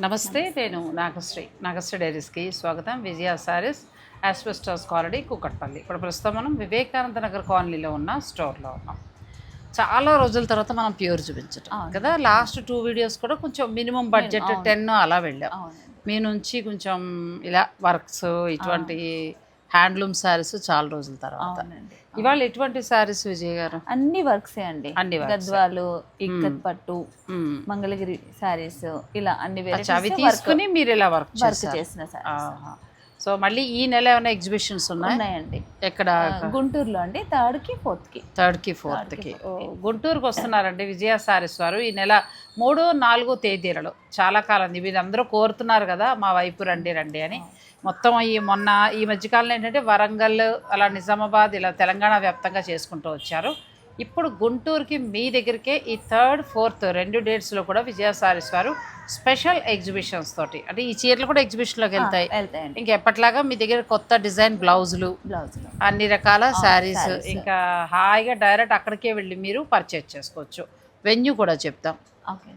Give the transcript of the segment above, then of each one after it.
నమస్తే నేను నాగశ్రీ. నాగశ్రీ డైరీస్కి స్వాగతం. Vijaya saris asbestos colony Kukatpally. ఇప్పుడు ప్రస్తుతం మనం వివేకానంద నగర్ కాలనీలో ఉన్న స్టోర్లో ఉన్నాం. చాలా రోజుల తర్వాత మనం ప్యూర్ చూపించటం కదా? లాస్ట్ టూ వీడియోస్ కూడా కొంచెం మినిమం బడ్జెట్ టెన్ అలా వెళ్ళాం. మీ నుంచి కొంచెం ఇలా వర్క్స్ ఇటువంటి హ్యాండ్లూమ్ శారీస్ చాలా రోజుల తర్వాత. ఇవాళ ఎటువంటి శారీస్ విజయ్ గారు? అన్ని వర్క్సే అండి. అన్ని. గద్వాలు ఇక్కత్ పట్టు. మంగళగిరి సారీస్ ఇలా అన్ని అవి తీసుకుని మీరు ఇలా వర్క్ వర్క్ చేసిన ఆహా. సో మళ్ళీ ఈ నెల ఏమైనా ఎగ్జిబిషన్స్ ఉన్నాయి? ఉన్నాయండి. ఎక్కడ? గుంటూరులో అండి. థర్డ్కి ఫోర్త్కి థర్డ్కి ఫోర్త్కి. గుంటూరుకు వస్తున్నారండి విజయ సారీస్ వారు. ఈ నెల మూడు నాలుగు తేదీలలో. చాలా కాలం మీరు అందరూ కోరుతున్నారు కదా మా వైపు రండి రండి అని. మొత్తం ఈ మొన్న ఈ మధ్యకాలంలో ఏంటంటే వరంగల్ అలా నిజామాబాద్ ఇలా తెలంగాణ వ్యాప్తంగా చేసుకుంటూ వచ్చారు. ఇప్పుడు గుంటూరుకి మీ దగ్గరికే ఈ థర్డ్ ఫోర్త్ రెండు డేట్స్లో కూడా విజయ సారీస్ వారు స్పెషల్ ఎగ్జిబిషన్స్ తోటి. అంటే ఈ చీరలు కూడా ఎగ్జిబిషన్లోకి వెళ్తాయి. వెళ్తాయండి. ఇంకెప్పట్లాగా మీ దగ్గర కొత్త డిజైన్ బ్లౌజులు అన్ని రకాల శారీస్. ఇంకా హాయిగా డైరెక్ట్ అక్కడికే వెళ్ళి మీరు పర్చేజ్ చేసుకోవచ్చు. వెన్యూ కూడా చెప్తాం. ఓకే.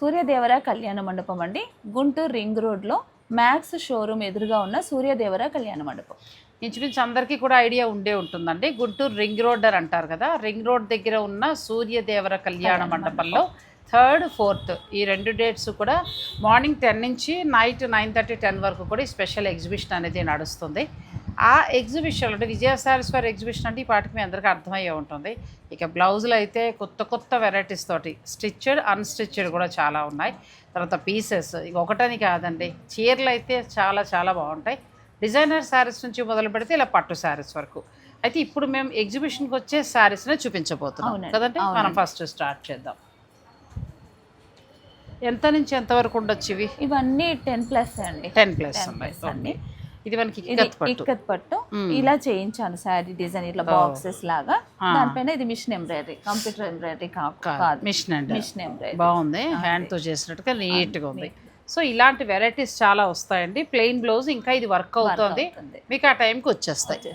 సూర్యదేవర కళ్యాణ మండపం అండి. గుంటూరు రింగ్ రోడ్లో మ్యాక్స్ షోరూమ్ ఎదురుగా ఉన్న సూర్యదేవర కళ్యాణ మండపం. ఇంచుమించు అందరికీ కూడా ఐడియా ఉండే ఉంటుందండి. గుంటూరు రింగ్ రోడ్ అని అంటారు కదా రింగ్ రోడ్ దగ్గర ఉన్న సూర్యదేవర కళ్యాణ మండపంలో థర్డ్ ఫోర్త్ ఈ రెండు డేట్స్ కూడా మార్నింగ్ టెన్ నుంచి నైట్ నైన్ థర్టీ టెన్ వరకు కూడా ఈ స్పెషల్ ఎగ్జిబిషన్ అనేది నడుస్తుంది. ఆ ఎగ్జిబిషన్ అంటే విజయ ఫర్ ఎగ్జిబిషన్ అంటే ఈ పాటికి మీ అందరికీ అర్థమయ్యే ఉంటుంది. ఇక బ్లౌజులు అయితే కొత్త కొత్త వెరైటీస్ తోటి స్టిచ్డ్ అన్స్టిచ్డ్ కూడా చాలా ఉన్నాయి. తర్వాత పీసెస్ ఇక ఒకటని కాదండి చీరలు అయితే చాలా చాలా బాగుంటాయి. డిజైనర్ శారీస్ నుంచి మొదలు పెడితే ఇలా పట్టు శారీస్ వరకు. అయితే ఇప్పుడు మేము ఎగ్జిబిషన్కి వచ్చే శారీస్నే చూపించబోతున్నాం. కదండి? మనం. ఫస్ట్ స్టార్ట్ చేద్దాం. ఎంత నుంచి ఎంత వరకు ఉండొచ్చు ఇవి? ఇవన్నీ టెన్ ప్లస్ అండి. టెన్ ప్లస్ 10 ఉన్నాయి. plus అండి. ఇది మనకి ఇక్కత్ పట్టు. మ్మ్. ఇలా చేయించాను శారీ డిజైన్ ఇట్లా బాక్సెస్ లాగా. దానిపైన ఇది మిషన్ ఎంబ్రాయిడరీ కంప్యూటర్ ఎంబ్రాయిడరీ కాదు. మిషన్ అండి మిషన్ ఎంబ్రాయిడరీ బాగుంది. హ్యాండ్తో చేసినట్టుగా నీట్గా ఉంది. సో ఇలాంటి వెరైటీస్ చాలా వస్తాయండి. ప్లెయిన్ బ్లౌజ్ ఇంకా ఇది వర్క్ అవుతుంది. మీకు ఆ టైంకి వచ్చేస్తాయి.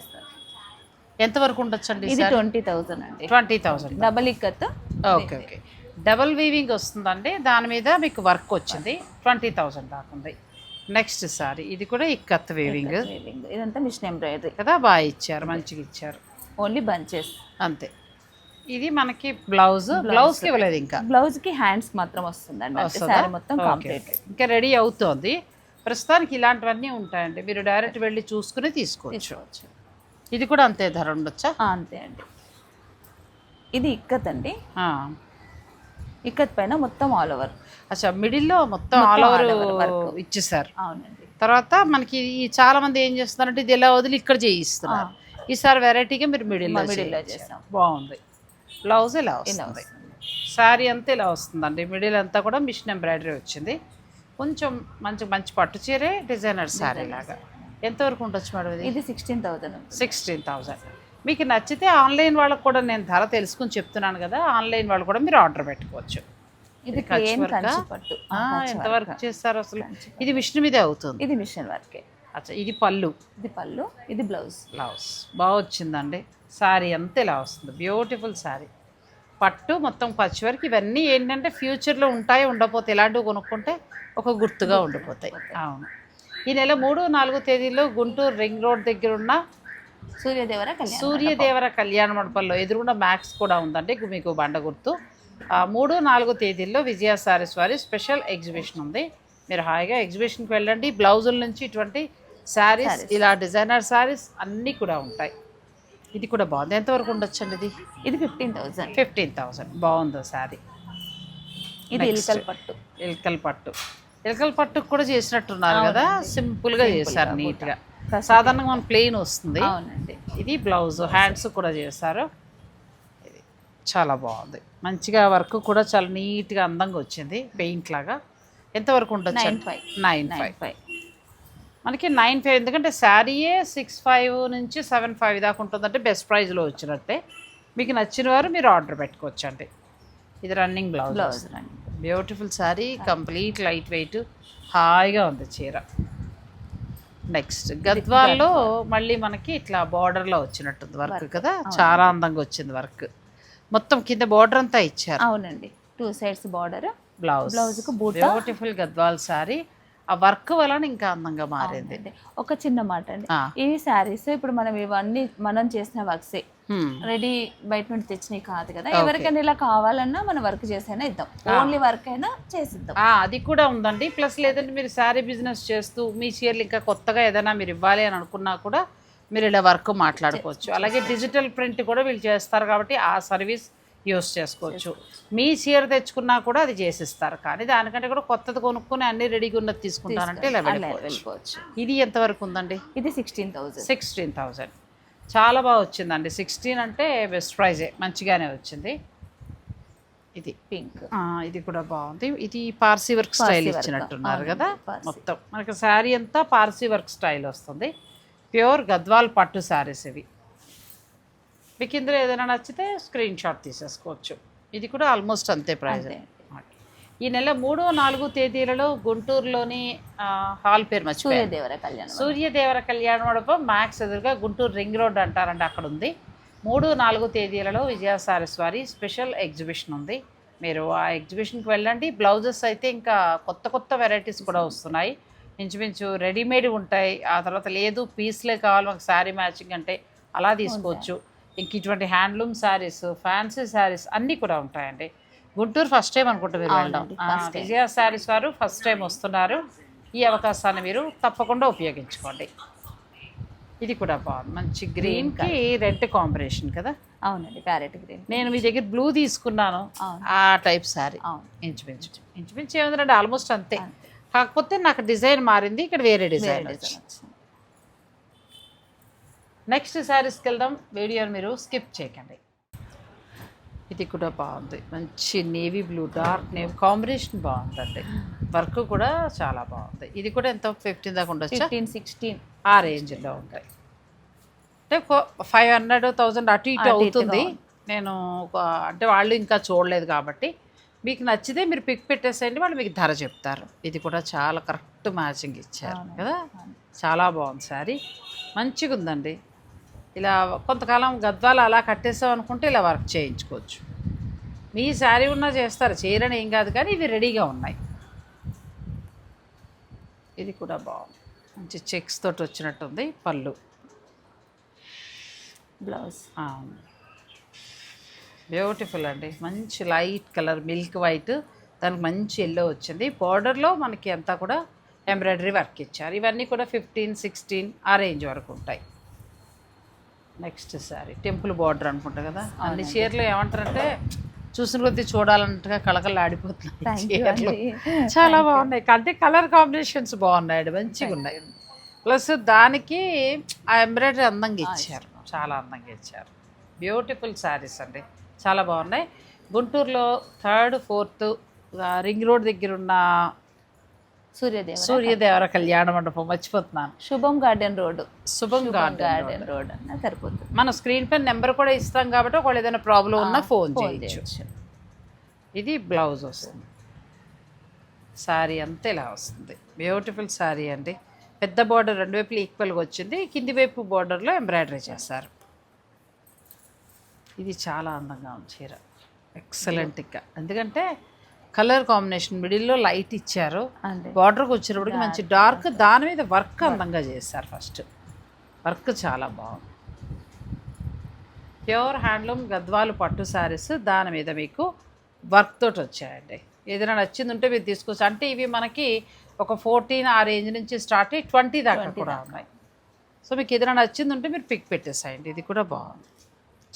ఎంత వరకు ఉండొచ్చండి ఇది ట్వంటీ థౌజండ్ అండి. Twenty thousand double ikat. Okay okay. Double weaving వస్తుందండి. దాని మీద మీకు వర్క్ వచ్చింది. ట్వంటీ థౌసండ్ దాకా ఉంది. నెక్స్ట్ సారీ ఇది కూడా ఇక్కత్ వీవింగ్. ఇదంతా మిషన్ ఎంబ్రాయిడరీ. కదా బాగా ఇచ్చారు మంచిగా ఇచ్చారు. Only bunches. అంతే. ఇది మనకి బ్లౌజ్ బ్లౌజ్కి ఇవ్వలేదు ఇంకా. బ్లౌజ్కి హ్యాండ్స్ మాత్రం వస్తుందండి. మొత్తం కంప్లీట్. ఇంకా రెడీ అవుతోంది. ప్రస్తుతానికి ఇలాంటివన్నీ ఉంటాయండి. మీరు డైరెక్ట్ వెళ్ళి చూసుకుని తీసుకోవచ్చు. ఇది కూడా అంతే ధర ఉండొచ్చా? అంతే అండి. ఇది ఇక్కత్ అండి. ఇక్కత్ పైన మొత్తం ఆల్ ఓవర్ అచ్చా మిడిల్లో మొత్తం ఆల్ ఓవర్ ఇచ్చేసారు అవునండి. తర్వాత మనకి ఈ చాలా మంది ఏం చేస్తున్నారంటే ఇది ఎలా వదిలి ఇక్కడ చేయిస్తున్నారు. ఈసారి వెరైటీగా మీరు మిడిల్లో మిడిల్లో చేయించారు. చేసాం. బాగుంది. బ్లౌజ్ ఇలా వస్తుంది. శారీ అంతా ఇలా వస్తుందండి. మిడిల్ అంతా కూడా మిషన్ ఎంబ్రాయిడరీ వచ్చింది. కొంచెం మంచి మంచి పట్టు చీరే డిజైనర్ శారీ లాగా. ఎంతవరకు ఉండొచ్చు మేడం ఇది? ఇది సిక్స్టీన్ థౌజండ్ సిక్స్టీన్ థౌజండ్ మీకు నచ్చితే ఆన్లైన్ వాళ్ళకు కూడా నేను ధర తెలుసుకుని చెప్తున్నాను కదా ఆన్లైన్ వాళ్ళు కూడా మీరు ఆర్డర్ పెట్టుకోవచ్చు. ఇది కంచి ప్లేన్ వర్కా? కంచి పట్టు. ఆ, ఎంత వర్క్? చేస్తారు అసలు? ఇది మిషన్ మీదే అవుతుంది. ఇది మిషన్ వర్కే అచ్చా ఇది పళ్ళు. ఇది పళ్ళు ఇది బ్లౌజ్. బ్లౌజ్. బాగా వచ్చిందండి. శారీ అంతా ఇలా వస్తుంది. బ్యూటిఫుల్ శారీ పట్టు మొత్తం పచ్చి వరకు ఇవన్నీ ఏంటంటే ఫ్యూచర్లో ఉంటాయి ఉండకపోతే ఇలాంటివి కొనుక్కుంటే ఒక గుర్తుగా ఉండిపోతాయి. అవును. ఈ నెల మూడు నాలుగు తేదీల్లో గుంటూరు రింగ్ రోడ్ దగ్గర ఉన్న సూర్యదేవర సూర్యదేవర కళ్యాణ మండపంలో ఎదురుగుండా మ్యాక్స్ కూడా ఉందండి. మీకు బండ గుర్తు. ఆ, మూడు నాలుగు తేదీల్లో విజయ సారీస్ వారి స్పెషల్ ఎగ్జిబిషన్ ఉంది. మీరు హాయిగా ఎగ్జిబిషన్కి వెళ్ళండి. బ్లౌజుల నుంచి ఇటువంటి శారీస్ ఇలా డిజైనర్ శారీస్ అన్నీ కూడా ఉంటాయి ఇది కూడా బాగుంది ఎంతవరకు ఉండొచ్చండి ఇది ఇది ఫిఫ్టీన్ థౌజండ్ ఫిఫ్టీన్ థౌసండ్ బాగుంది శారీ ఇది ఇల్కల్ పట్టు ఎలకల పట్టు ఎలకల పట్టుకు కూడా చేసినట్టున్నారు కదా సింపుల్గా చేశారు నీట్గా సాధారణంగా మన ప్లెయిన్ వస్తుంది. అవునండి. ఇది బ్లౌజ్ హ్యాండ్స్ కూడా చేస్తారు ఇది చాలా బాగుంది. మంచిగా వర్క్ కూడా చాలా నీట్గా అందంగా వచ్చింది. పెయింట్ లాగా. ఎంతవరకు ఉండొచ్చు? Nine five nine nine five five మనకి నైన్ ఫైవ్ ఎందుకంటే శారీయే సిక్స్ ఫైవ్ నుంచి సెవెన్ ఫైవ్ దాకా ఉంటుందంటే బెస్ట్ ప్రైస్లో వచ్చినట్టే. మీకు నచ్చిన వారు మీరు ఆర్డర్ పెట్టుకోవచ్చండి. ఇది running blouse. Blouse beautiful sari complete light weight హాయిగా ఉంది చీర. నెక్స్ట్ గద్వాల్లో మళ్ళీ మనకి ఇట్లా బార్డర్లో వచ్చినట్టుంది వర్క్ కదా? చాలా అందంగా వచ్చింది వర్క్. మొత్తం కింద బార్డర్ అంతా ఇచ్చారు. అవునండి. టూ సైడ్స్ బార్డర్ బ్లౌజ్ బ్లౌజ్కు బూట. బ్యూటిఫుల్ గద్వాల్ సారీ ఆ వర్క్ వలన ఇంకా అందంగా మారింది. ఒక చిన్న మాట అండి. ఈ శారీస్ ఇప్పుడు మనం ఇవన్నీ మనం చేసిన వర్క్సే. రెడీ బయట నుండి తెచ్చినవి కాదు కదా. ఎవరికైనా ఇలా కావాలన్నా మనం వర్క్ చేసైనా ఇద్దాం. ఓన్లీ వర్క్ అయినా చేసిద్దాం. ఆ, అది కూడా ఉందండి. ప్లస్ లేదంటే మీరు శారీ బిజినెస్ చేస్తూ మీ చీరలు ఇంకా కొత్తగా ఏదైనా మీరు ఇవ్వాలి అని అనుకున్నా కూడా మీరు ఇలా వర్క్ మాట్లాడుకోవచ్చు. అలాగే డిజిటల్ ప్రింట్ కూడా వీళ్ళు చేస్తారు కాబట్టి ఆ సర్వీస్ యూస్ చేసుకోవచ్చు. మీ చీర తెచ్చుకున్నా కూడా అది చేసిస్తారు. కానీ దానికంటే కూడా కొత్తది కొనుక్కొని అన్ని రెడీగా ఉన్నది తీసుకుంటానంటే ఇలా వెళ్ళిపోవచ్చు. ఇది ఎంతవరకు ఉందండి? ఇది సిక్స్టీన్ థౌజండ్ సిక్స్టీన్ థౌజండ్ చాలా బాగా వచ్చిందండి. సిక్స్టీన్ అంటే బెస్ట్ ప్రైజే మంచిగానే వచ్చింది. ఇది. పింక్ ఇది కూడా బాగుంది. ఇది పార్సీ వర్క్ స్టైల్. ఇచ్చినట్టున్నారు కదా. మొత్తం. మనకి శారీ అంతా పార్సీ వర్క్ స్టైల్ వస్తుంది. ప్యూర్ గద్వాల్ పట్టు శారీస్ ఇవి. మీకు ఇందులో ఏదైనా నచ్చితే స్క్రీన్ షాట్ తీసేసుకోవచ్చు. ఇది కూడా ఆల్మోస్ట్ అంతే అంతే. ఈ నెల మూడు నాలుగు తేదీలలో గుంటూరులోని హాల్ పేరు సూర్యదేవర కళ్యాణం సూర్యదేవర కళ్యాణ మండపం మ్యాక్స్ ఎదురుగా గుంటూరు రింగ్ రోడ్ అంటారండి అక్కడ ఉంది మూడు నాలుగు తేదీలలో విజయ సారీస్ వారి స్పెషల్ ఎగ్జిబిషన్ ఉంది. మీరు ఆ ఎగ్జిబిషన్కి వెళ్ళండి. బ్లౌజెస్ అయితే ఇంకా కొత్త కొత్త వెరైటీస్ కూడా వస్తున్నాయి. ఇంచుమించు రెడీమేడ్ ఉంటాయి. ఆ తర్వాత లేదు పీస్లే కావాలి మాకు శారీ మ్యాచింగ్ అంటే అలా తీసుకోవచ్చు. ఇంక ఇటువంటి హ్యాండ్లూమ్ శారీస్ ఫ్యాన్సీ శారీస్ అన్నీ కూడా ఉంటాయండి. గుంటూరు ఫస్ట్ టైం అనుకుంటా మీరు వెళ్ళడం. అవునండి, ఆ, first time. విజయ శారీస్ వారు ఫస్ట్ టైం వస్తున్నారు. ఈ అవకాశాన్ని మీరు తప్పకుండా ఉపయోగించుకోండి. ఇది కూడా బాగుంది. మంచి గ్రీన్కి రెడ్ కాంబినేషన్ కదా? అవునండి ప్యారెట్ గ్రీన్ నేను మీ దగ్గర బ్లూ తీసుకున్నాను. ఆ టైప్ శారీ ఇంచుమించు. ఇంచుమించు ఏముందంటే ఆల్మోస్ట్ అంతే. కాకపోతే నాకు డిజైన్ మారింది ఇక్కడ వేరే డిజైన్ వచ్చింది. నెక్స్ట్ శారీస్కి వెళ్దాం. వీడియోని మీరు స్కిప్ చేయకండి. ఇది కూడా బాగుంది. మంచి navy blue dark navy combination బాగుందండి. వర్క్ కూడా చాలా బాగుంది. ఇది కూడా ఎంత? ఫిఫ్టీన్ దాకా ఉండొచ్చా? Fifteen sixteen. ఆ రేంజ్లో ఉంటాయి అంటే ఫైవ్ హండ్రెడ్ థౌజండ్ అటు ఇటు అవుతుంది. నేను అంటే వాళ్ళు ఇంకా చూడలేదు కాబట్టి మీకు నచ్చితే మీరు పిక్ పెట్టేసేయండి. వాళ్ళు మీకు ధర చెప్తారు. ఇది కూడా చాలా కరెక్ట్ మ్యాచింగ్ ఇచ్చారు. కదా. చాలా బాగుంది శారీ. మంచిగా ఉందండి ఇలా కొంతకాలం గద్వాలు అలా కట్టేసాం అనుకుంటే ఇలా వర్క్ చేయించుకోవచ్చు. మీ శారీ ఉన్నా చేస్తారు చీరని ఏం కాదు కానీ ఇవి రెడీగా ఉన్నాయి. ఇది కూడా బాగుంది. మంచి చెక్స్ తోటి వచ్చినట్టుంది పళ్ళు. బ్లౌజ్. బ్యూటిఫుల్ అండి. మంచి లైట్ కలర్ మిల్క్ వైట్. దానికి మంచి ఎల్లో వచ్చింది. బార్డర్లో మనకి అంతా కూడా ఎంబ్రాయిడరీ వర్క్ ఇచ్చారు. ఇవన్నీ కూడా ఫిఫ్టీన్ సిక్స్టీన్ ఆ రేంజ్ వరకు ఉంటాయి. నెక్స్ట్ సారీ టెంపుల్ బార్డర్ అనుకుంటా కదా? అన్ని చీరలు ఏమంటారంటే చూసిన కొద్దీ చూడాలన్నట్టుగా కళకళ ఆడిపోతున్నాయి చాలా బాగున్నాయి. అంటే కలర్ కాంబినేషన్స్ బాగున్నాయి మంచిగా ఉన్నాయి. ప్లస్ దానికి ఆ ఎంబ్రాయిడరీ అందంగా ఇచ్చారు. చాలా అందంగా ఇచ్చారు. బ్యూటిఫుల్ శారీస్ అండి. చాలా బాగున్నాయి. గుంటూరులో థర్డ్ ఫోర్త్ రింగ్ రోడ్ దగ్గర ఉన్న సూర్యదేవర సూర్యదేవర కళ్యాణ. మండపం మర్చిపోతున్నాను. Shubham garden road Shubham garden garden road అన్న సరిపోతుంది. మన స్క్రీన్ పైన నెంబర్ కూడా ఇస్తాం కాబట్టి ఒకవేళ ఏదైనా ప్రాబ్లం ఉన్నా ఫోన్ చేయొచ్చు. ఇది బ్లౌజ్ వస్తుంది. శారీ అంతా ఇలా వస్తుంది. బ్యూటిఫుల్ శారీ అండి. పెద్ద బార్డర్ రెండు వైపులు ఈక్వల్గా వచ్చింది. కింది వైపు బార్డర్లో ఎంబ్రాయిడరీ చేశారు. ఇది చాలా అందంగా ఉంది చీర. ఎక్సలెంట్ ఇంకా ఎందుకంటే కలర్ కాంబినేషన్ మిడిల్లో లైట్ ఇచ్చారు. బార్డర్కి వచ్చినప్పటికి మంచి డార్క్ దాని మీద వర్క్ అందంగా చేశారు ఫస్ట్. వర్క్ చాలా బాగుంది. ప్యూర్ హ్యాండ్లూమ్ గద్వాలు పట్టు శారీస్ దాని మీద మీకు వర్క్ తోటి వచ్చాయండి. ఏదైనా నచ్చింది ఉంటే మీరు తీసుకోవచ్చు. అంటే ఇవి మనకి ఒక ఫోర్టీన్ ఆ రేంజ్ నుంచి స్టార్ట్ అయ్యి ట్వంటీ దాకా కూడా ఉన్నాయి. సో మీకు ఏదైనా నచ్చింది ఉంటే మీరు పిక్ పెట్టేసేయండి. ఇది కూడా బాగుంది.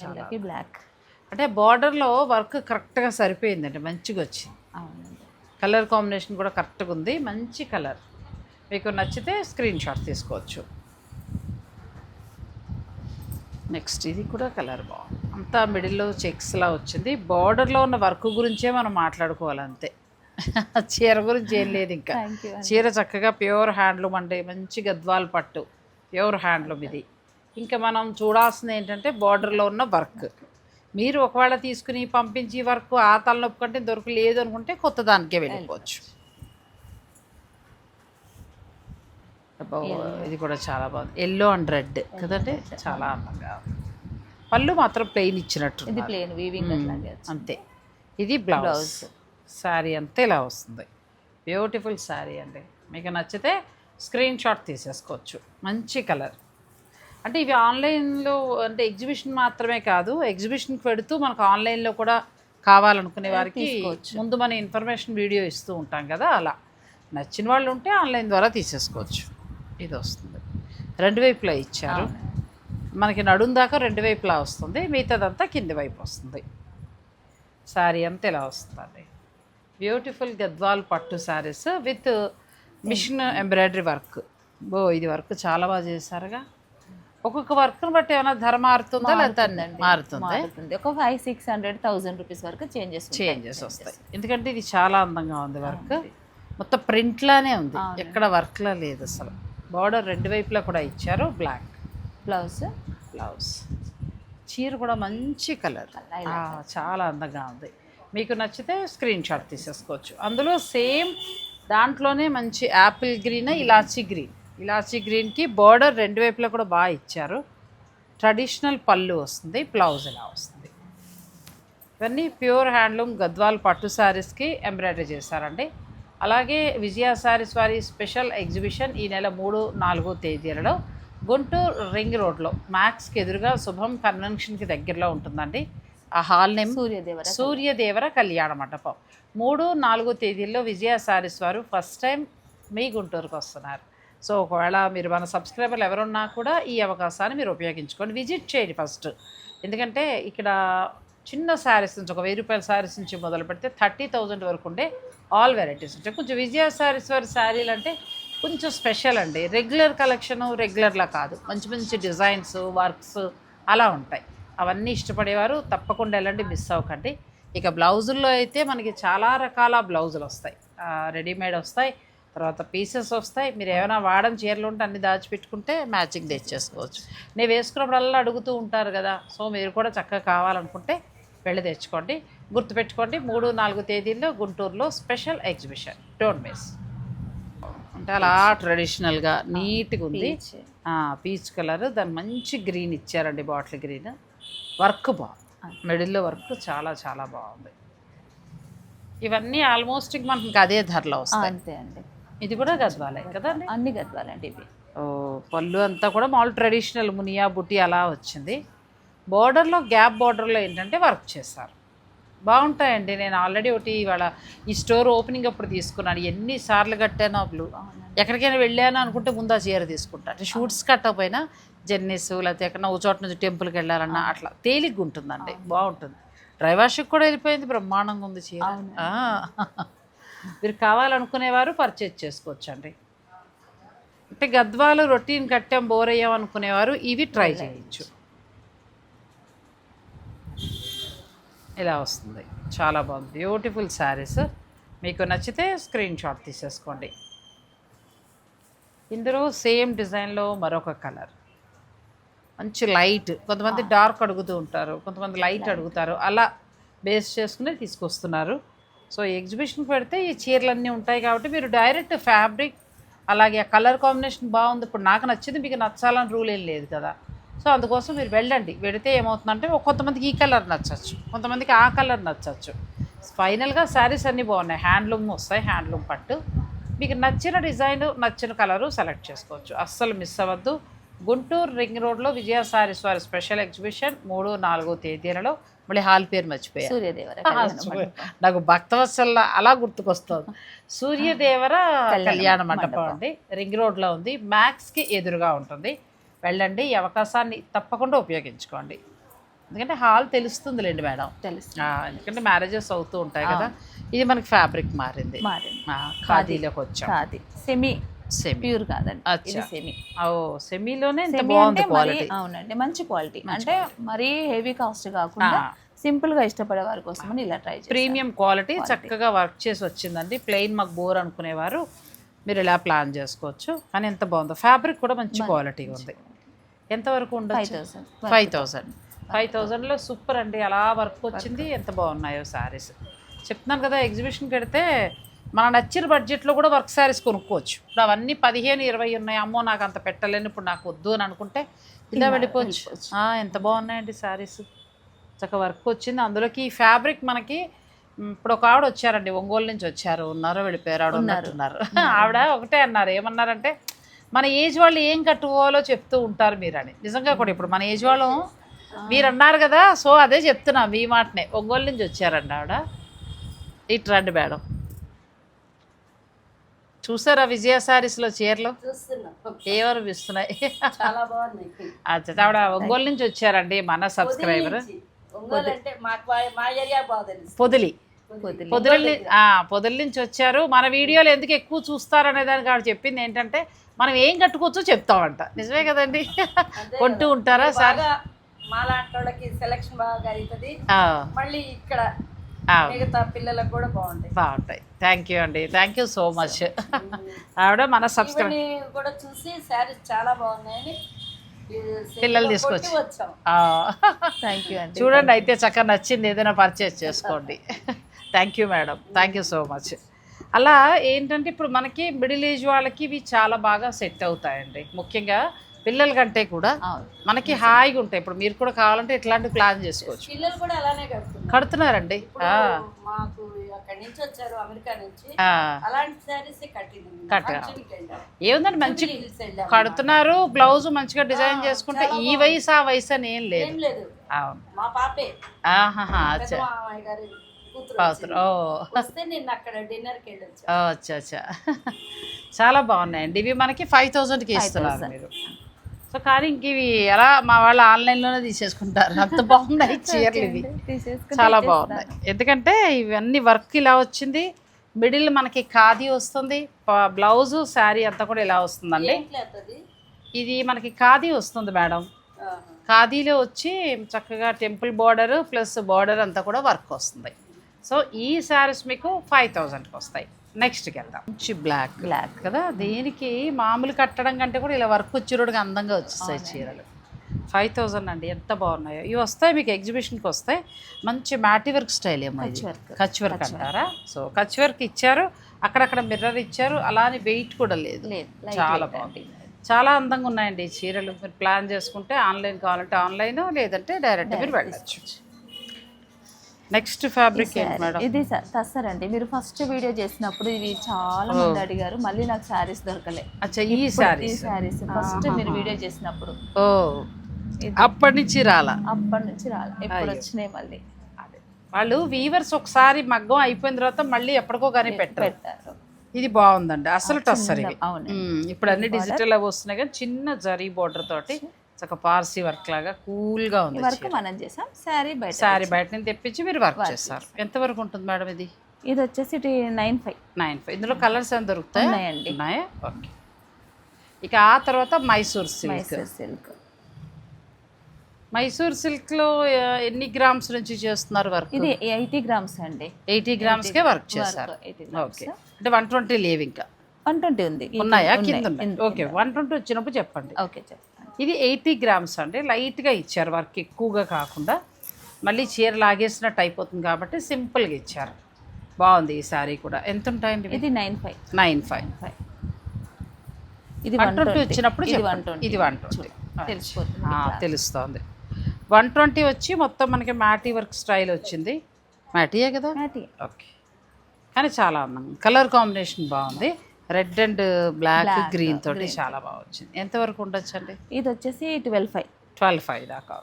ఎల్లకి బ్లాక్ అంటే బార్డర్లో వర్క్ కరెక్ట్గా సరిపోయిందండి. మంచిగా వచ్చింది. అవునండి. కలర్ కాంబినేషన్ కూడా కరెక్ట్గా ఉంది. మంచి కలర్. మీకు నచ్చితే స్క్రీన్ షాట్ తీసుకోవచ్చు. నెక్స్ట్ ఇది కూడా కలర్ బాగుంది. అంతా మిడిల్లో చెక్స్లా వచ్చింది. బార్డర్లో ఉన్న వర్క్ గురించే మనం మాట్లాడుకోవాలి అంతే చీర గురించి ఏం లేదు ఇంకా. చీర చక్కగా ప్యూర్ హ్యాండ్లూమ్ అంటే మంచి గద్వాల్ పట్టు. ప్యూర్ హ్యాండ్లూమ్ ఇది. ఇంకా మనం చూడాల్సింది ఏంటంటే బార్డర్లో ఉన్న వర్క్. మీరు ఒకవేళ తీసుకుని పంపించి వర్క్ ఆ తలనొప్పి కంటే దొరకలేదు అనుకుంటే కొత్త దానికే వెళ్ళిపోవచ్చు. ఇది కూడా చాలా బాగుంది. ఎల్లో అండ్ రెడ్ కదండి? చాలా అందంగా. పళ్ళు మాత్రం ప్లెయిన్ ఇచ్చినట్టు ఇది ప్లేన్ వీవింగ్. అంతే. ఇది బ్లౌజ్ శారీ అంతా ఇలా వస్తుంది. బ్యూటిఫుల్ శారీ అండి. మీకు నచ్చితే స్క్రీన్ షాట్ తీసేసుకోవచ్చు. మంచి కలర్ అంటే ఇవి ఆన్లైన్లో అంటే ఎగ్జిబిషన్ మాత్రమే కాదు ఎగ్జిబిషన్కి పెడుతూ మనకు ఆన్లైన్లో కూడా కావాలనుకునే వారికి. ముందు మన ఇన్ఫర్మేషన్ వీడియో ఇస్తూ ఉంటాం కదా అలా. నచ్చిన వాళ్ళు ఉంటే ఆన్లైన్ ద్వారా తీసేసుకోవచ్చు. ఇది వస్తుంది. రెండు వైపులా ఇచ్చారు. మనకి నడుం దాకా రెండు వైపులా వస్తుంది మిగతాదంతా కింది వైపు వస్తుంది. శారీ అంతా ఇలా వస్తుందండి బ్యూటిఫుల్ గద్వాల్ పట్టు saris with machine embroidery work. బో ఇది వర్క్ చాలా బాగా చేశారుగా. ఒక్కొక్క వర్క్ను బట్టి ఏమైనా ధర మారుతుందా లేదా మారుతుంది. మారుతుంది. ఒక five six hundred thousand rupees వరకు చేంజెస్ చేంజెస్ వస్తాయి. ఎందుకంటే ఇది చాలా అందంగా ఉంది వర్క్. మొత్తం ప్రింట్లానే ఉంది. ఎక్కడ వర్క్లా లేదు అసలు. బార్డర్ రెండు వైపులా కూడా ఇచ్చారు. బ్లాక్ బ్లౌజ్ బ్లౌజ్ చీర కూడా మంచి కలర్ చాలా అందంగా ఉంది. మీకు నచ్చితే స్క్రీన్ షాట్ తీసేసుకోవచ్చు. అందులో సేమ్ దాంట్లోనే మంచి యాపిల్ గ్రీన్ ఇలాచీ గ్రీన్ ఇలాచీ గ్రీన్కి బార్డర్ రెండు వైపులా కూడా బాగా ఇచ్చారు. ట్రెడిషనల్ పళ్ళు వస్తుంది బ్లౌజ్ ఇలా వస్తుంది. ఇవన్నీ ప్యూర్ హ్యాండ్లూమ్ గద్వాల్ పట్టు శారీస్కి ఎంబ్రాయిడరీ చేశారండి. అలాగే విజయ శారీస్ వారి స్పెషల్ ఎగ్జిబిషన్ ఈ నెల మూడు నాలుగో తేదీలలో గుంటూరు రింగ్ రోడ్లో మ్యాక్స్కి ఎదురుగా శుభం కన్వెన్షన్కి దగ్గరలో ఉంటుందండి. ఆ హాల్ నేమ్ సూర్యదేవర సూర్యదేవర కళ్యాణ మండపం. మూడు నాలుగో తేదీల్లో విజయ శారీస్ వారు ఫస్ట్ టైం మీ గుంటూరుకు వస్తున్నారు. సో ఒకవేళ మీరు మన సబ్స్క్రైబర్లు ఎవరున్నా కూడా ఈ అవకాశాన్ని మీరు ఉపయోగించుకొని విజిట్ చేయండి ఫస్ట్. ఎందుకంటే ఇక్కడ చిన్న శారీస్ నుంచి ఒక వెయ్యి రూపాయల శారీస్ నుంచి మొదలు పెడితే థర్టీ థౌజండ్ వరకు ఉండే ఆల్ వెరైటీస్ ఉంటాయి. కొంచెం విజయ శారీస్ వారి శారీలు అంటే కొంచెం స్పెషల్ అండి. రెగ్యులర్ కలెక్షన్ రెగ్యులర్లా కాదు. మంచి మంచి డిజైన్స్ వర్క్స్ అలా ఉంటాయి. అవన్నీ ఇష్టపడేవారు తప్పకుండా వెళ్ళండి మిస్ అవ్వకండి. ఇక బ్లౌజుల్లో అయితే మనకి చాలా రకాల బ్లౌజులు వస్తాయి. రెడీమేడ్ వస్తాయి. తర్వాత పీసెస్ వస్తాయి. మీరు ఏమైనా వాడని చీరలు ఉంటే అన్ని దాచిపెట్టుకుంటే మ్యాచింగ్ తెచ్చేసుకోవచ్చు. నేను వేసుకున్నప్పుడల్లా అడుగుతూ ఉంటారు కదా. సో మీరు కూడా చక్కగా కావాలనుకుంటే వెళ్ళి తెచ్చుకోండి. గుర్తుపెట్టుకోండి మూడు నాలుగు తేదీల్లో గుంటూరులో స్పెషల్ ఎగ్జిబిషన్ డోంట్ మిస్ అంటే అలా ట్రెడిషనల్గా నీట్గా ఉంది. పీచ్ కలర్ దాని మంచి గ్రీన్ ఇచ్చారండి బాటిల్ గ్రీన్ వర్క్ బాగుంది మిడిల్లో వర్క్ చాలా చాలా బాగుంది. ఇవన్నీ ఆల్మోస్ట్ మనకి అదే ధరలో వస్తాయి. అంతే అండి. ఇది కూడా గద్వాలే కదండి? అన్ని గద్వాలండి ఇవి. ఓ పళ్ళు అంతా కూడా మామూలు ట్రెడిషనల్ మునియా బుట్టి అలా వచ్చింది. బార్డర్లో గ్యాప్ బార్డర్లో ఏంటంటే వర్క్ చేస్తారు బాగుంటాయండి. నేను ఆల్రెడీ ఒకటి ఇవాళ ఈ స్టోర్ ఓపెనింగ్ అప్పుడు తీసుకున్నాను. ఎన్నిసార్లు కట్టానో బ్లూ ఎక్కడికైనా వెళ్ళాను అనుకుంటే ముందు ఆ చీర తీసుకుంటా. అంటే షూట్స్ కట్టకపోయినా జెన్నీస్ లేకపోతే ఎక్కడ ఒక చోట నుంచి టెంపుల్కి వెళ్ళాలన్నా అట్లా తేలిగ్గా ఉంటుందండి. బాగుంటుంది. డ్రై వాష్కి కూడా వెళ్ళిపోయింది. బ్రహ్మాండంగా ఉంది చీర. మీరు కావాలనుకునేవారు పర్చేజ్ చేసుకోవచ్చండి. అంటే గద్వాలు రొటీన్ కట్టాం బోర్ అయ్యాం అనుకునేవారు ఇవి ట్రై చేయొచ్చు. ఇలా వస్తుంది. చాలా బాగుంది. బ్యూటిఫుల్ శారీస్ మీకు నచ్చితే స్క్రీన్ షాట్ తీసేసుకోండి. ఇందులో సేమ్ డిజైన్లో మరొక కలర్ మంచి లైట్ కొంతమంది డార్క్ అడుగుతూ ఉంటారు. కొంతమంది లైట్ అడుగుతారు. అలా బేస్ చేసుకుని తీసుకొస్తున్నారు. సో ఎగ్జిబిషన్ పెడితే ఈ చీరలన్నీ ఉంటాయి కాబట్టి మీరు డైరెక్ట్ ఫ్యాబ్రిక్ అలాగే ఆ కలర్ కాంబినేషన్ బాగుంది. ఇప్పుడు నాకు నచ్చింది మీకు నచ్చాలని రూల్ ఏం లేదు కదా. సో అందుకోసం మీరు వెళ్ళండి. వెడితే ఏమవుతుందంటే కొంతమందికి ఈ కలర్ నచ్చచ్చు. కొంతమందికి ఆ కలర్ నచ్చచ్చు. ఫైనల్గా శారీస్ అన్నీ బాగున్నాయి. హ్యాండ్లూమ్ వస్తాయి హ్యాండ్లూమ్ పట్టు. మీకు నచ్చిన డిజైన్ నచ్చిన కలరు సెలెక్ట్ చేసుకోవచ్చు. అస్సలు మిస్ అవ్వద్దు. గుంటూరు రింగ్ రోడ్లో విజయ సారీస్ వారి స్పెషల్ ఎగ్జిబిషన్ మూడు నాలుగో తేదీలలో మళ్ళీ హాల్ పేరు మర్చిపోయాను సూర్యదేవర. నాకు భక్తవత్సల అలా గుర్తుకొస్తుంది. సూర్యదేవర కళ్యాణ మండపం. అండి. రింగ్ రోడ్లో ఉంది. మ్యాక్స్కి ఎదురుగా ఉంటుంది. వెళ్ళండి ఈ అవకాశాన్ని తప్పకుండా ఉపయోగించుకోండి. ఎందుకంటే హాల్ తెలుస్తుందిలేండి మేడం. తెలుసు ఆ, ఎందుకంటే మ్యారేజెస్ అవుతూ ఉంటాయి కదా. ఇది మనకి ఫ్యాబ్రిక్ మారింది. మారింది. ఖాదీలోకి వచ్చాం. సెమీ సెమీ ప్యూర్ కాదండి. ఇది సెమీ ఓ సెమీలోనే ఇంత బాగుంది క్వాలిటీ అవునండి మంచి క్వాలిటీ అంటే మరీ హెవీ కాస్ట్ కాకుండా. సింపుల్గా ఇష్టపడే వారి కోసమని ఇలా ట్రై ప్రీమియం క్వాలిటీ చక్కగా వర్క్ చేసి వచ్చిందండి. ప్లెయిన్ మాకు బోర్ అనుకునేవారు. మీరు ఇలా ప్లాన్ చేసుకోవచ్చు. కానీ ఎంత బాగుందో. ఫ్యాబ్రిక్ కూడా మంచి క్వాలిటీ ఉంది. ఎంతవరకు ఫైవ్ ఉండొచ్చు? థౌసండ్ ఫైవ్ ఫైవ్ థౌజండ్లో సూపర్ అండి. అలా వర్క్ వచ్చింది. ఎంత బాగున్నాయో శారీస్ చెప్తున్నాను కదా ఎగ్జిబిషన్కి వెడితే మన నచ్చిన బడ్జెట్లో కూడా వర్క్ శారీస్ కొనుక్కోవచ్చు. ఇప్పుడు అవన్నీ పదిహేను ఇరవై ఉన్నాయి. అమ్మో నాకు అంత పెట్టలేను. ఇప్పుడు నాకు వద్దు అని అనుకుంటే ఇలా వెళ్ళిపోవచ్చు. ఎంత బాగున్నాయండి శారీస్ చక్కగా వర్క్ వచ్చింది. అందులోకి ఈ ఫ్యాబ్రిక్ మనకి ఇప్పుడు ఒక ఆవిడ వచ్చారండి. ఒంగోలు నుంచి వచ్చారు. ఉన్నారో వెళ్ళిపోయారు ఆవిడ ఉన్నట్టున్నారు. ఆవిడ ఒకటే అన్నారు. ఏమన్నారంటే మన ఏజ్ వాళ్ళు ఏం కట్టుకోవాలో చెప్తూ ఉంటారు మీరు అని నిజంగా కూడా ఇప్పుడు మన ఏజ్ వాళ్ళం మీరు అన్నారు కదా సో అదే చెప్తున్నా మీ మాటనే. ఒంగోలు నుంచి వచ్చారండి ఆవిడ. ఇటు రండి మేడం. చూసారా విజయ సారీస్లో చీరలు? ఏమనిపిస్తున్నాయి చాలా బాగున్నాయి. అచ్చా ఆవిడ ఒంగోలు నుంచి వచ్చారండి మన సబ్స్క్రైబర్. మా- మా పొదిలి. పొదిలి. పొదిలి ని- ఆ, పొదిలి నుంచి వచ్చారు. మన వీడియోలు ఎందుకు ఎక్కువ చూస్తారనే దానికి ఆవిడ చెప్పింది ఏంటంటే మనం ఏం కట్టుకోవచ్చో చెప్తామంట. నిజమే కదండి? కొంటూ ఉంటారా సార్? బాగా మాలాంటి వాళ్ళకి సెలక్షన్ బాగా అవుతుంది మళ్ళీ ఇక్కడ మిగతా పిల్లలకు కూడా బాగుంటాయి. బాగుంటాయి. థ్యాంక్ యూ అండి. థ్యాంక్ యూ సో మచ్ ఆవిడ మన సబ్స్క్రైబ్ కూడా చూసి శారీస్ చాలా బాగున్నాయని పిల్లలు తీసుకొచ్చి. థ్యాంక్ యూ అండి. చూడండి అయితే చక్కగా నచ్చింది ఏదైనా పర్చేస్ చేసుకోండి. Thank you madam thank you so much అలా ఏంటంటే ఇప్పుడు మనకి మిడిల్ ఏజ్ వాళ్ళకి ఇవి చాలా బాగా సెట్ అవుతాయండి. ముఖ్యంగా పిల్లల కంటే కూడా మనకి హాయిగా ఉంటాయి. ఇప్పుడు మీరు కూడా కావాలంటే ఇట్లాంటి ప్లాన్ చేసుకోవచ్చు. పిల్లలు కూడా అలానే కడుతున్నారు. కడుతున్నారండి. ఇప్పుడు ఆ, మాకు అక్కడి నుంచి వచ్చారు అమెరికా నుంచి. ఆ. అలాంటి శారీస్ కట్టింది. కట్టారు. ఫంక్షన్కి వెళ్ళాం. ఏముందండి మంచి. కడుతున్నారు బ్లౌజ్ మంచిగా డిజైన్ చేసుకుంటే ఈ వయసు ఆ వయసు అని ఏం లేదు. అవును. మా పాపే. అచ్చా. చాలా బాగున్నాయండి. ఇవి మనకి ఫైవ్ థౌజండ్కి ఇస్తున్నారు మీరు. సో కానీ ఇంక ఇవి ఎలా మా వాళ్ళు ఆన్లైన్లోనే తీసేసుకుంటారు. అంత బాగున్నాయి చీరలు ఇవి. చాలా బాగున్నాయి. ఎందుకంటే ఇవన్నీ వర్క్ ఇలా వచ్చింది. మిడిల్ మనకి ఖాదీ వస్తుంది. బ్లౌజు శారీ అంతా కూడా ఇలా వస్తుందండి. ఇది మనకి ఖాదీ వస్తుంది మేడం. ఖాదీలో వచ్చి చక్కగా టెంపుల్ బార్డర్ ప్లస్ బార్డర్ అంతా కూడా వర్క్ వస్తుంది. సో ఈ శారీస్ మీకు ఫైవ్ థౌజండ్కి వస్తాయి. నెక్స్ట్కి వెళ్దాం. మంచి బ్లాక్ Black. కదా? దీనికి? మామూలు కట్టడం కంటే కూడా ఇలా వర్క్ వచ్చిరుడుగా అందంగా వచ్చేస్తాయి చీరలు. ఫైవ్ థౌజండ్ అండి. ఎంత బాగున్నాయో. ఇవి వస్తాయి మీకు ఎగ్జిబిషన్కి వస్తాయి. మంచి మ్యాటి వర్క్ స్టైల్ ఏమో. కచ్ వర్క్ అంటారా? సో కచ్ వర్క్ ఇచ్చారు. అక్కడక్కడ మిర్రర్ ఇచ్చారు. అలానే వెయిట్ కూడా లేదు. చాలా బాగుంది. చాలా అందంగా ఉన్నాయండి ఈ చీరలు. మీరు ప్లాన్ చేసుకుంటే ఆన్లైన్ కావాలంటే ఆన్లైన్ లేదంటే డైరెక్ట్ మీరు వెళ్ళచ్చు. నెక్స్ట్ ఫ్యాబ్రిక్ ఇది తస్సర్ అండి. మీరు ఫస్ట్ వీడియో చేసినప్పుడు ఇవి చాలా మంది అడిగారు. మళ్ళీ నాకు శారీస్ దొరకలే. అచ్చా ఈ శారీస్. ఫస్ట్ మీరు వీడియో చేసినప్పుడు. ఓ. అప్పటి నుంచి రాలా? అప్పటి నుంచి రాలే. ఎప్పుడు వచ్చినాయి మళ్ళీ? వాళ్ళు వీవర్స్ ఒకసారి మగ్గం అయిపోయిన తర్వాత మళ్ళీ ఎప్పటికో కానీ పెట్టారు. ఇది బాగుందండి. అసలు టస్సర్. ఇప్పుడు అన్ని డిజిటల్ అవి వస్తున్నాయి కానీ చిన్న జరీ బోర్డర్ తోటి చక్క పార్సీ వర్క్ లాగా కూల్గా ఉంది వరకు మనం చేసాం. శారీ బయట శారీ బయట నుంచి తెప్పించి మీరు వర్క్ చేస్తారు ఎంత వరకు ఉంటుంది మేడం ఇది? ఇది వచ్చేసి నైన్ ఫైవ్. Nine five. ఇందులో కలర్స్ ఏమైనా దొరుకుతాయి? ఉన్నాయండి. ఉన్నాయా? ఓకే. ఇక ఆ తర్వాత మైసూర్ సిల్క్ మైసూర్ సిల్క్ మైసూర్ సిల్క్లో ఎన్ని గ్రామ్స్ నుంచి చేస్తున్నారు వర్క్ ఇది ఎయిటీ గ్రామ్స్ అండి. ఎయిటీ గ్రామ్స్ కే వర్క్ చేస్తారు ఓకే. అంటే వన్ ట్వంటీ లేవు ఇంకా. వన్ ట్వంటీ ఉంది. ఉన్నాయా. కింద ఉన్నాయి. కింద- ఓకే. వన్ ట్వంటీ వచ్చినప్పుడు చెప్పండి. ఓకే చెప్తాను ఇది ఎయిటీ గ్రామ్స్ అండి. లైట్గా ఇచ్చారు వర్క్ ఎక్కువగా కాకుండా. మళ్ళీ చీర లాగేసినట్టు అయిపోతుంది కాబట్టి సింపుల్గా ఇచ్చారు. బాగుంది ఈ శారీ కూడా. ఎంత ఉంటాయండి ఇది nine five. Nine five. Five. ఇది వన్ ట్వంటీ వచ్చినప్పుడు ఇది. One twenty. ఇది వన్ ట్వంటీ. తెలుస్తోంది. వన్ ట్వంటీ వచ్చి మొత్తం మనకి మ్యాటీ వర్క్ స్టైల్ వచ్చింది. మ్యాటీయే కదా? మ్యాటీ. ఓకే. కానీ చాలా అందంగా కలర్ కాంబినేషన్ బాగుంది. రెడ్ అండ్ బ్లాక్ గ్రీన్ తోటి చాలా బాగా వచ్చింది. ఎంతవరకు ఉండొచ్చు అండి ఇది వచ్చేసి ట్వెల్వ్ ఫైవ్. ట్వెల్వ్ ఫైవ్ దాకా.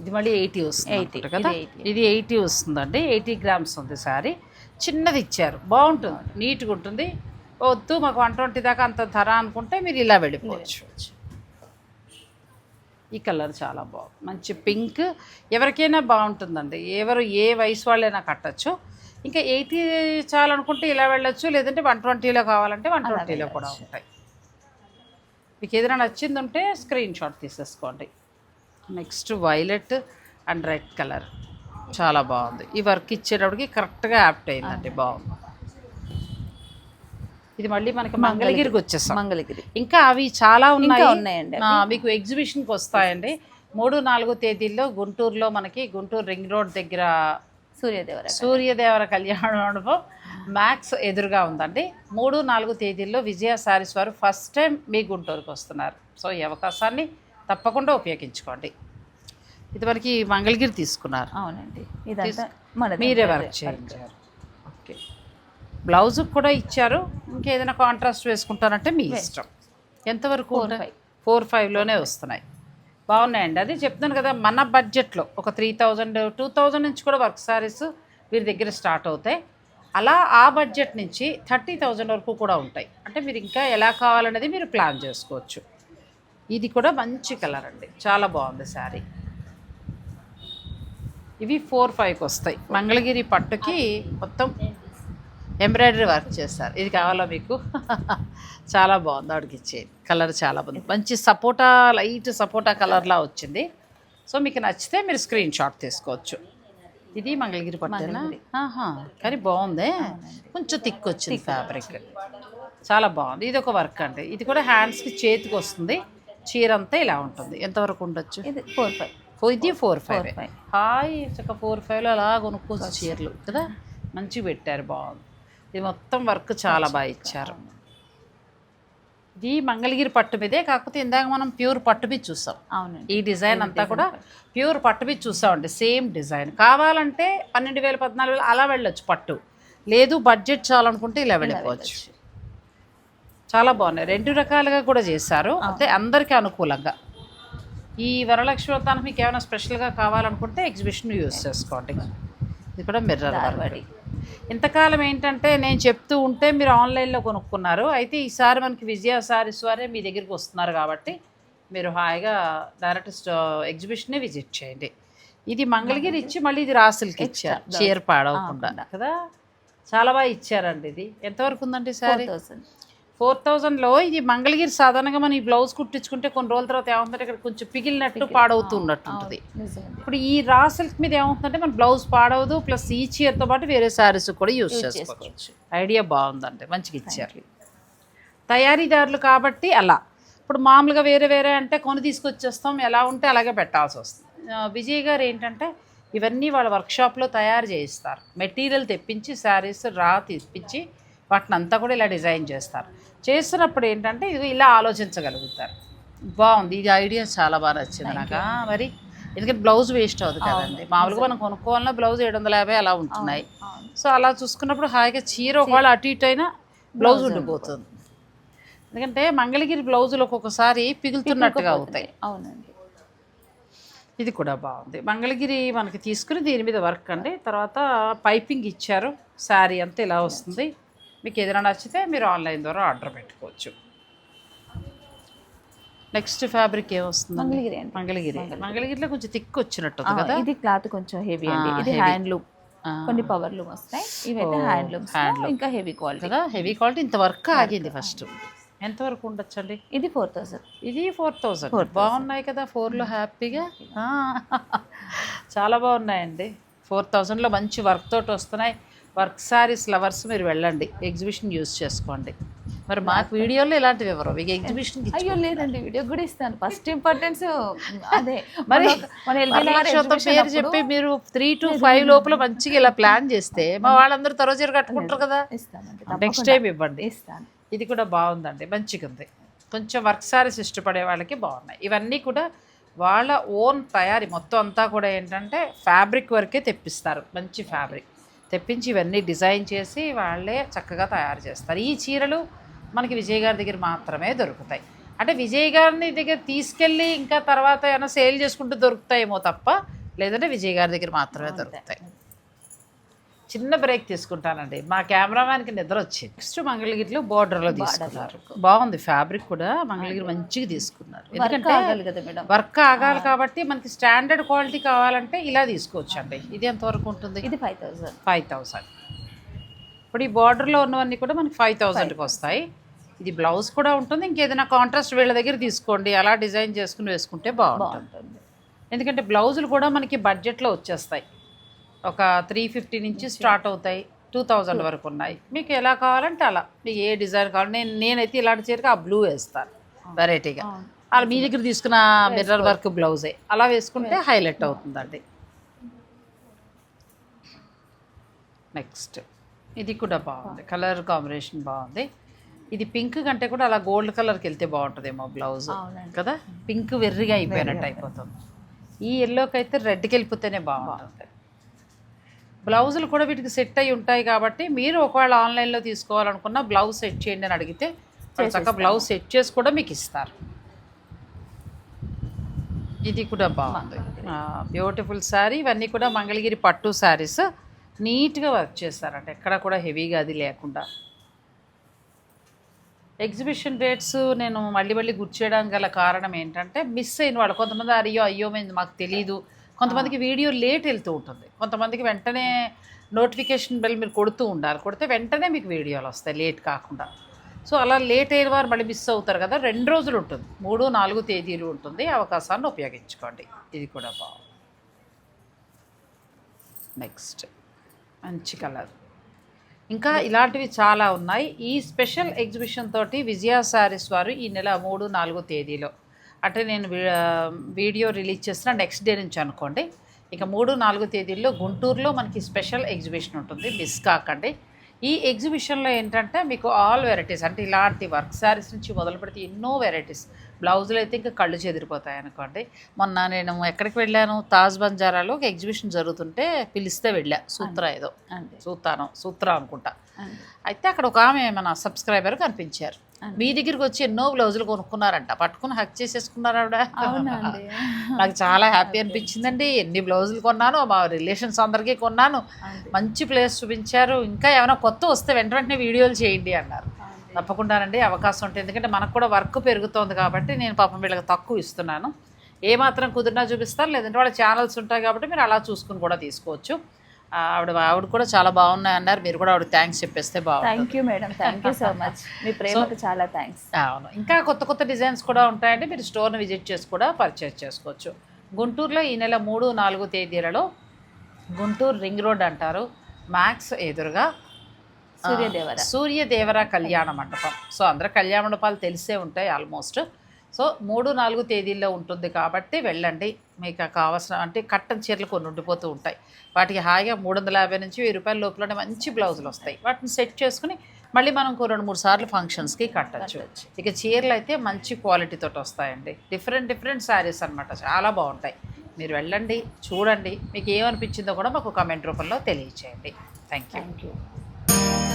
ఇది మళ్ళీ ఎయిటీ వస్తుంది 80, అనుకుంటా కదా? ఇది 80. ఇది ఎయిటీ వస్తుందండి. ఎయిటీ గ్రామ్స్ ఉంది సారీ. చిన్నది ఇచ్చారు. బాగుంటుంది. నీట్గా ఉంటుంది. వద్దు మాకు వన్ ట్వంటీ దాకా అంత ధర అనుకుంటే మీరు ఇలా వెళ్ళిపోవచ్చు. ఈ కలర్ చాలా బాగుంది. మంచి పింక్. ఎవరికైనా బాగుంటుందండి. ఎవరు ఏ వయసు వాళ్ళైనా కట్టచ్చు. ఇంకా ఎయిటీ చాలనుకుంటే ఇలా వెళ్ళొచ్చు. లేదంటే వన్ ట్వంటీలో కావాలంటే వన్ ట్వంటీలో కూడా ఉంటాయి. మీకు ఏదైనా నచ్చింది ఉంటే స్క్రీన్ షాట్ తీసేసుకోండి. Next violet and red colour. చాలా బాగుంది. ఈ వర్క్ ఇచ్చేటప్పటికి కరెక్ట్గా యాప్ట్ అయిందండి. బాగుంది. ఇది మళ్ళీ మనకి మంగళగిరికి వచ్చేసాం. మంగళగిరి. ఇంకా అవి చాలా ఉన్నాయి. ఉన్నాయండి మీకు ఎగ్జిబిషన్కి వస్తాయండి. మూడు నాలుగు తేదీల్లో గుంటూరులో మనకి గుంటూరు రింగ్ రోడ్ దగ్గర సూర్యదేవర సూర్యదేవర కళ్యాణ మండపం మ్యాక్స్ ఎదురుగా ఉందండి. మూడు నాలుగు తేదీల్లో విజయ సారీస్ వారు ఫస్ట్ టైం మీ గుంటూరుకు వస్తున్నారు. సో ఈ అవకాశాన్ని తప్పకుండా ఉపయోగించుకోండి. ఇది మనకి మంగళగిరి తీసుకున్నారు. అవునండి. ఇదంతా మీరే వర్క్ చేయించారు. ఓకే బ్లౌజ్ కూడా ఇచ్చారు. ఇంకేదైనా కాంట్రాస్ట్ వేసుకుంటారంటే మీ ఇష్టం. ఎంతవరకు ఫోర్ ఫైవ్లోనే వస్తున్నాయి. బాగున్నాయండి. అదే చెప్తున్నాను కదా మన బడ్జెట్లో ఒక త్రీ థౌజండ్ టూ థౌజండ్ నుంచి కూడా వర్క్ సారీస్ వీరి దగ్గర స్టార్ట్ అవుతాయి. అలా ఆ బడ్జెట్ నుంచి థర్టీ థౌజండ్ వరకు కూడా ఉంటాయి. అంటే మీరు ఇంకా ఎలా కావాలనేది మీరు ప్లాన్ చేసుకోవచ్చు. ఇది కూడా మంచి కలర్ అండి. చాలా బాగుంది శారీ ఇవి ఫోర్ ఫైవ్కి వస్తాయి. మంగళగిరి పట్టుకి మొత్తం ఎంబ్రాయిడరీ వర్క్ చేస్తారు. ఇది కావాలా మీకు? చాలా బాగుంది ఆవిడకి ఇచ్చేది కలర్ చాలా బాగుంది. మంచి సపోటా లైట్ సపోటా కలర్లా వచ్చింది. సో మీకు నచ్చితే మీరు స్క్రీన్ షాట్ తీసుకోవచ్చు. ఇది మంగళగిరి పట్టేనా కానీ బాగుంది. కొంచెం థిక్ వచ్చింది ఫ్యాబ్రిక్ చాలా బాగుంది. ఇది ఒక వర్క్ అండి. ఇది కూడా హ్యాండ్స్కి చేతికి వస్తుంది. చీర అంతా ఇలా ఉంటుంది. ఎంతవరకు ఉండొచ్చు? ఇది ఫోర్ ఫైవ్ ఇది ఫోర్ ఫైవ్. హాయ్ చక్క ఫోర్ ఫైవ్లో అలా కొనుక్కోవచ్చు చీరలు కదా? మంచిగా పెట్టారు బాగుంది. ఇది మొత్తం వర్క్ చాలా బాగా ఇచ్చారు. ఇది మంగళగిరి పట్టు మీదే కాకపోతే ఇందాక మనం ప్యూర్ పట్టు మీద చూసాం. అవునండి. ఈ డిజైన్ అంతా కూడా ప్యూర్ పట్టు మీద చూసామండి సేమ్ డిజైన్. కావాలంటే పన్నెండు వేల పద్నాలుగు వేలు అలా వెళ్ళొచ్చు పట్టు. లేదు బడ్జెట్ చాలనుకుంటే ఇలా వెళ్ళిపోవచ్చు. చాలా బాగున్నాయి. రెండు రకాలుగా కూడా చేశారు. అంటే అందరికీ అనుకూలంగా. ఈ వరలక్ష్మి వ్రతానికి మీకు ఏమైనా స్పెషల్గా కావాలనుకుంటే ఎగ్జిబిషన్ యూస్ చేసుకోండి. ఇది కూడా మిర్రర్ వర్క్. ఇంతకాలం ఏంటంటే నేను చెప్తూ ఉంటే మీరు ఆన్లైన్లో కొనుక్కున్నారు. అయితే ఈసారి మనకి విజయ సారీస్ వారే మీ దగ్గరికి వస్తున్నారు కాబట్టి మీరు హాయిగా డైరెక్ట్ ఎగ్జిబిషనే విజిట్ చేయండి. ఇది మంగళగిరి ఇచ్చి మళ్ళీ ఇది రాసులకి ఇచ్చారు. చీర పాడవకుండా కదా? చాలా బాగా ఇచ్చారండి ఇది. ఎంతవరకు ఉందండి సారీ? ఫోర్ థౌజండ్లో ఇది మంగళగిరి సాధారణంగా మనం ఈ బ్లౌజ్ కుట్టించుకుంటే కొన్ని రోజుల తర్వాత ఏమవుతుందంటే ఇక్కడ కొంచెం పిగిలినట్టు పాడవుతూ ఉన్నట్టు ఉంటుంది. ఇప్పుడు ఈ రా సిల్క్ మీద ఏమవుతుందంటే మన బ్లౌజ్ పాడవదు ప్లస్ ఈ చీరతో పాటు వేరే శారీస్ కూడా యూజ్ చేసుకోవచ్చు. ఐడియా బాగుందండి మంచిగా ఇచ్చారు. తయారీదారులు కాబట్టి అలా. ఇప్పుడు మామూలుగా వేరే వేరే అంటే కొని తీసుకొచ్చేస్తాం ఎలా ఉంటే అలాగే పెట్టాల్సి వస్తుంది. విజయ్ గారు ఏంటంటే ఇవన్నీ వాళ్ళ వర్క్షాప్లో తయారు చేయిస్తారు. మెటీరియల్ తెప్పించి శారీస్ రా తెప్పించి వాటిని అంతా కూడా ఇలా డిజైన్ చేస్తారు. చేస్తున్నప్పుడు ఏంటంటే ఇది ఇలా ఆలోచించగలుగుతారు. బాగుంది. ఇది ఐడియా చాలా బాగా నచ్చింది నాకు. మరి ఎందుకంటే బ్లౌజ్ వేస్ట్ అవుతుంది కదండి. మామూలుగా మనం కొనుక్కోవాలన్నా బ్లౌజ్ ఏడు వందల యాభై అలా ఉంటున్నాయి. సో అలా చూసుకున్నప్పుడు హాయిగా చీర ఒకవేళ అటు ఇటు అయినా బ్లౌజ్ ఉండిపోతుంది. ఎందుకంటే మంగళగిరి బ్లౌజులు ఒక్కొక్కసారి పిగులుతున్నట్టుగా అవుతాయి. అవునండి. ఇది కూడా బాగుంది. మంగళగిరి మనకి తీసుకుని దీని మీద వర్క్ అండి. తర్వాత పైపింగ్ ఇచ్చారు. శారీ అంతా ఇలా వస్తుంది. మీకు ఏదైనా నచ్చితే మీరు ఆన్లైన్ ద్వారా ఆర్డర్ పెట్టుకోవచ్చు. నెక్స్ట్ ఫ్యాబ్రిక్ ఏమొస్తుంది మంగళగిరి అండి. మంగళగిరి. మంగళగిరిలో కొంచెం థిక్ వచ్చినట్టు కదా? ఇది క్లాత్ కొంచెం హెవీ అండి. ఇది. హ్యాండ్లూమ్. కొన్ని పవర్ లూమ్ వస్తాయి. ఇవైతే హ్యాండ్లూమ్స్. ఇంకా హెవీ క్వాలిటీ. కదా? Heavy quality. ఇంత వర్క్ ఆగింది ఫస్ట్. ఎంతవరకు ఉండొచ్చండి ఇది ఫోర్ థౌసండ్. ఇది ఫోర్ థౌజండ్ బాగున్నాయి కదా? ఫోర్లో హ్యాపీగా? చాలా బాగున్నాయండి. ఫోర్ థౌజండ్లో మంచి వర్క్ తోటి వస్తున్నాయి. వర్క్ సారీస్ లవర్స్ మీరు వెళ్ళండి. ఎగ్జిబిషన్ యూజ్ చేసుకోండి. మరి మాకు వీడియోలో ఇలాంటివి ఎవరు? మీకు ఎగ్జిబిషన్ అయ్యో లేదండి. వీడియో కూడా ఇస్తాను. ఫస్ట్ ఇంపార్టెన్స్ అదే. మరి పేరు చెప్పి మీరు త్రీ టు ఫైవ్ లోపల మంచిగా ఇలా ప్లాన్ చేస్తే మా వాళ్ళందరూ త్వర చీర కట్టుకుంటారు కదా. ఇస్తానండి నెక్స్ట్ టైం ఇవ్వండి. ఇస్తాను. ఇది కూడా బాగుందండి. మంచిగా ఉంది. కొంచెం వర్క్ సారీస్ ఇష్టపడే వాళ్ళకి బాగున్నాయి. ఇవన్నీ కూడా వాళ్ళ ఓన్ తయారీ మొత్తం అంతా కూడా ఏంటంటే ఫ్యాబ్రిక్ వరకే తెప్పిస్తారు. మంచి ఫ్యాబ్రిక్ తెప్పించి ఇవన్నీ డిజైన్ చేసి వాళ్ళే చక్కగా తయారు చేస్తారు. ఈ చీరలు మనకి విజయ్ గారి దగ్గర మాత్రమే దొరుకుతాయి. అంటే విజయ్ గారిని దగ్గర తీసుకెళ్ళి ఇంకా తర్వాత ఏమైనా సేల్ చేసుకుంటూ దొరుకుతాయేమో తప్ప లేదంటే విజయ్ గారి దగ్గర మాత్రమే దొరుకుతాయి. చిన్న బ్రేక్ తీసుకుంటానండి. మా కెమెరామ్యాన్కి నిద్ర వచ్చింది. నెక్స్ట్ మంగళగిరిలో బోర్డర్లో తీసుకున్నారు. బాగుంది ఫ్యాబ్రిక్ కూడా. మంగళగిరి మంచిగా తీసుకున్నారు. ఎందుకంటే వర్క్ ఆగాలి కాబట్టి మనకి స్టాండర్డ్ క్వాలిటీ కావాలంటే ఇలా తీసుకోవచ్చు అండి ఇది ఎంతవరకు ఉంటుంది? ఇది ఫైవ్ థౌసండ్. Five thousand. ఇప్పుడు ఈ బార్డర్లో ఉన్నవన్నీ కూడా మనకి ఫైవ్ థౌసండ్కి వస్తాయి. ఇది బ్లౌజ్ కూడా ఉంటుంది. ఇంకేదైనా కాంట్రాస్ట్ వీళ్ళ దగ్గర తీసుకోండి. అలా డిజైన్ చేసుకుని వేసుకుంటే బాగుంటుంది. ఎందుకంటే బ్లౌజులు కూడా మనకి బడ్జెట్లో వచ్చేస్తాయి. ఒక త్రీ ఫిఫ్టీ నుంచి స్టార్ట్ అవుతాయి. టూ థౌజండ్ వరకు ఉన్నాయి. మీకు ఎలా కావాలంటే అలా. మీకు ఏ డిజైన్ కావాలి నేను నేనైతే ఇలాంటి చీరకి ఆ బ్లూ వేస్తాను వెరైటీగా అలా మీ దగ్గర తీసుకున్న మిర్రర్ వర్క్ బ్లౌజే అలా వేసుకుంటే హైలైట్ అవుతుందండి. నెక్స్ట్ ఇది కూడా బాగుంది. కలర్ కాంబినేషన్ బాగుంది. ఇది పింక్ కంటే కూడా అలా గోల్డ్ కలర్కి వెళ్తే బాగుంటుందేమో బ్లౌజ్. కదా? పింక్ వెర్రిగా అయిపోయినట్టు అయిపోతుంది. ఈ ఎల్లోకి అయితే రెడ్కి వెళ్ళిపోతేనే బాగుంటుంది. బ్లౌజులు కూడా వీటికి సెట్ అయి ఉంటాయి కాబట్టి మీరు ఒకవేళ ఆన్లైన్లో తీసుకోవాలనుకున్న బ్లౌజ్ సెట్ చేయండి అని అడిగితే చక్కగా బ్లౌజ్ సెట్ చేసి కూడా మీకు ఇస్తారు. ఇది కూడా బాగుంది. బ్యూటిఫుల్ శారీ ఇవన్నీ కూడా మంగళగిరి పట్టు శారీస్ నీట్గా వర్క్ చేస్తారంట. ఎక్కడ కూడా హెవీగా అది లేకుండా. ఎగ్జిబిషన్ డేట్స్ నేను మళ్ళీ మళ్ళీ గుర్తు చేయడానికి గల కారణం ఏంటంటే మిస్ అయిన వాళ్ళు కొంతమంది అయ్యో అయ్యో మేము మాకు తెలియదు కొంతమందికి వీడియో లేట్ వెళ్తూ ఉంటుంది. కొంతమందికి వెంటనే నోటిఫికేషన్ బెల్ మీరు కొడుతూ ఉండాలి. కొడితే వెంటనే మీకు వీడియోలు వస్తాయి లేట్ కాకుండా. సో అలా లేట్ అయిన వారు మళ్ళీ మిస్ అవుతారు కదా. రెండు రోజులు ఉంటుంది. మూడు నాలుగు తేదీలు ఉంటుంది. అవకాశాన్ని ఉపయోగించుకోండి. ఇది కూడా బాగుంది. నెక్స్ట్ మంచి కలర్. ఇంకా ఇలాంటివి చాలా ఉన్నాయి. ఈ స్పెషల్ ఎగ్జిబిషన్ తోటి విజయ శారీస్ వారు ఈ నెల మూడు నాలుగు తేదీలో అంటే నేను వీడియో రిలీజ్ చేసిన నెక్స్ట్ డే నుంచి అనుకోండి. ఇక మూడు నాలుగు తేదీల్లో గుంటూరులో మనకి స్పెషల్ ఎగ్జిబిషన్ ఉంటుంది మిస్ కాకండి ఈ ఎగ్జిబిషన్లో ఏంటంటే మీకు ఆల్ వెరైటీస్ అంటే ఇలాంటి వర్క్ శారీస్ నుంచి మొదలు పెడితే ఎన్నో వెరైటీస్. బ్లౌజులు అయితే ఇంకా కళ్ళు చెదిరిపోతాయి అనుకోండి. మొన్న నేను ఎక్కడికి వెళ్ళాను? తాజ్ బంజారాలో ఒక ఎగ్జిబిషన్ జరుగుతుంటే పిలిస్తే వెళ్ళా. సూత్ర ఏదో. సూతాను సూత్ర అనుకుంటా. అయితే అక్కడ ఒక ఆమె మన సబ్స్క్రైబర్ కనిపించారు. మీ దగ్గరికి వచ్చి ఎన్నో బ్లౌజులు కొనుక్కున్నారంట. పట్టుకుని హక్ చేసేసుకున్నారు ఆవిడ. నాకు చాలా హ్యాపీ అనిపించిందండి. ఎన్ని బ్లౌజులు కొన్నాను మా రిలేషన్స్ అందరికీ కొన్నాను. మంచి ప్లేస్ చూపించారు. ఇంకా ఏమైనా కొత్త వస్తే వెంట వెంటనే వీడియోలు చేయండి అన్నారు. తప్పకుండానండి అవకాశం ఉంటుంది. ఎందుకంటే మనకు కూడా వర్క్ పెరుగుతోంది కాబట్టి నేను పాపం వీళ్ళకి తక్కువ ఇస్తున్నాను. ఏ మాత్రం కుదిరినా చూపిస్తాను లేదంటే వాళ్ళ ఛానల్స్ ఉంటాయి కాబట్టి మీరు అలా చూసుకుని కూడా తీసుకోవచ్చు. ఆవిడ ఆవిడ కూడా చాలా బాగున్నాయి అన్నారు. మీరు కూడా ఆవిడ థ్యాంక్స్ చెప్పేస్తే బాగుంటుంది. Thank you madam. Thank you so much. మీ ప్రేమకు చాలా థ్యాంక్స్. అవును. ఇంకా కొత్త కొత్త డిజైన్స్ కూడా ఉంటాయండి. మీరు స్టోర్ని విజిట్ చేసి కూడా పర్చేస్ చేసుకోవచ్చు. గుంటూరులో ఈ నెల మూడు నాలుగు తేదీలలో గుంటూరు రింగ్ రోడ్ అంటారు. మ్యాక్స్ ఎదురుగా సూర్యదేవర. సూర్యదేవర కళ్యాణ మండపం. సో అందరూ కళ్యాణ మండపాలు తెలిసే ఉంటాయి ఆల్మోస్ట్. సో మూడు నాలుగు తేదీల్లో ఉంటుంది కాబట్టి వెళ్ళండి. మీకు కావాల్సిన అంటే కట్టన్ చీరలు కొన్ని ఉండిపోతూ ఉంటాయి. వాటికి హాయిగా మూడు వందల యాభై నుంచి వెయ్యి రూపాయల లోపలనే మంచి బ్లౌజులు వస్తాయి. వాటిని సెట్ చేసుకుని మళ్ళీ మనం రెండు మూడు సార్లు ఫంక్షన్స్కి కట్టచ్చు. ఇక చీరలు అయితే మంచి క్వాలిటీతో వస్తాయండి. డిఫరెంట్ డిఫరెంట్ శారీస్ అన్నమాట. చాలా బాగుంటాయి. మీరు వెళ్ళండి చూడండి. మీకు ఏమనిపించిందో కూడా మాకు కమెంట్ రూపంలో తెలియచేయండి. Thank you thank you